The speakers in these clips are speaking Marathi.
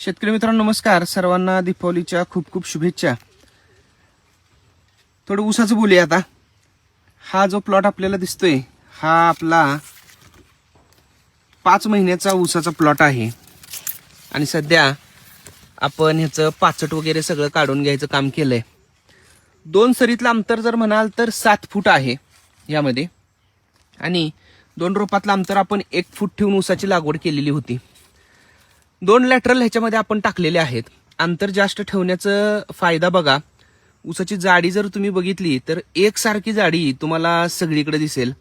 शेतकरी मित्रांनो नमस्कार. सर्वांना दीपावलीच्या खूप खूप शुभेच्छा. थोडं ऊसाचं बोलूया आता. हा जो प्लॉट आपल्याला दिसतोय हा आपला पाच महिन्याचा ऊसाचा प्लॉट आहे. आणि सध्या आपण ह्याचं पाचट वगैरे सगळं काढून घ्यायचं काम केलंय. दोन सरीतलं अंतर जर म्हणाल तर सात फूट आहे यामध्ये. आणि दोन रोपातलं अंतर आपण एक फूट ठेवून ऊसाची लागवड केलेली होती. दोन लॅटरल ह्याच्यामध्ये आपण टाकलेले आहेत. अंतर जास्त ठेवण्याचं फायदा बघा. ऊसाची जाडी जर तुम्ही बघितली तर एकसारखी जाडी तुम्हाला सगळीकडे दिसेल.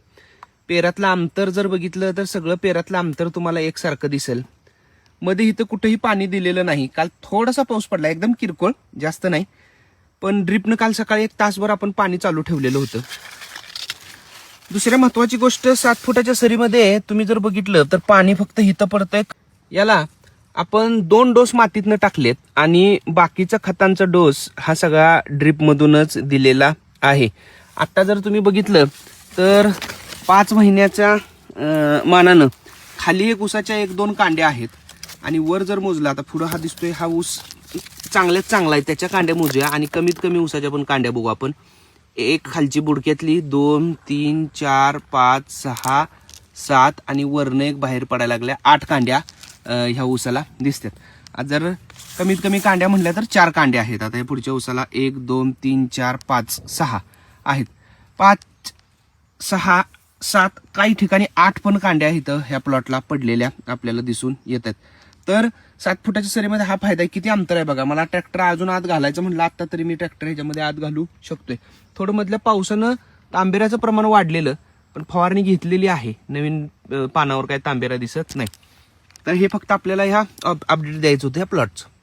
पेरातलं अंतर जर बघितलं तर सगळं पेरातलं अंतर तुम्हाला एकसारखं दिसेल. मध्ये इथं कुठेही पाणी दिलेलं नाही. काल थोडासा पाऊस पडला एकदम किरकोळ जास्त नाही. पण ड्रिपनं काल सकाळी एक तासभर आपण पाणी चालू ठेवलेलं होतं. दुसऱ्या महत्वाची गोष्ट सात फुटाच्या सरीमध्ये तुम्ही जर बघितलं तर पाणी फक्त हिथं पडतंय. याला आपण दोन डोस मातीतनं टाकलेत आणि बाकीचा खतांचा डोस हा सगळा ड्रिप मधूनच दिलेला आहे. आता जर तुम्ही बघितलं तर पाच महिन्याच्या मानानं खाली एक ऊसाच्या एक दोन कांड्या आहेत. आणि वर जर मोजला आता पुढं हा दिसतोय हा ऊस चांगल्यात चांगला आहे. त्याच्या कांड्या मोजूया आणि कमीत कमी ऊसाच्या पण कांड्या बघू आपण. एक खालची बुडक्यातली दोन तीन चार पाच सहा सात आणि वरनं एक बाहेर पडायला लागल्या आठ कांड्या. ह्या ऊसाला दिसतात. आज जर कमीत कमी कांड्या म्हटल्या तर चार कांड्या आहेत. आता या पुढच्या ऊसाला एक दोन तीन चार पाच सहा आहेत. पाच सहा सात काही ठिकाणी आठ पण कांड्या आहेत ह्या प्लॉटला पडलेल्या आपल्याला दिसून येतात. तर सात फुटाच्या सरीमध्ये हा फायदा आहे. किती अंतर आहे बघा. मला ट्रॅक्टर अजून आत घालायचं म्हणलं आता तरी मी ट्रॅक्टर ह्याच्यामध्ये आत घालू शकतोय. थोडं मधल्या पावसानं तांबेऱ्याचं प्रमाण वाढलेलं पण फवारणी घेतलेली आहे. नवीन पानावर काय तांबेरा दिसत नाही. तर हे फक्त आपल्याला ह्या अपडेट द्यायचं होतं ह्या प्लॉटचं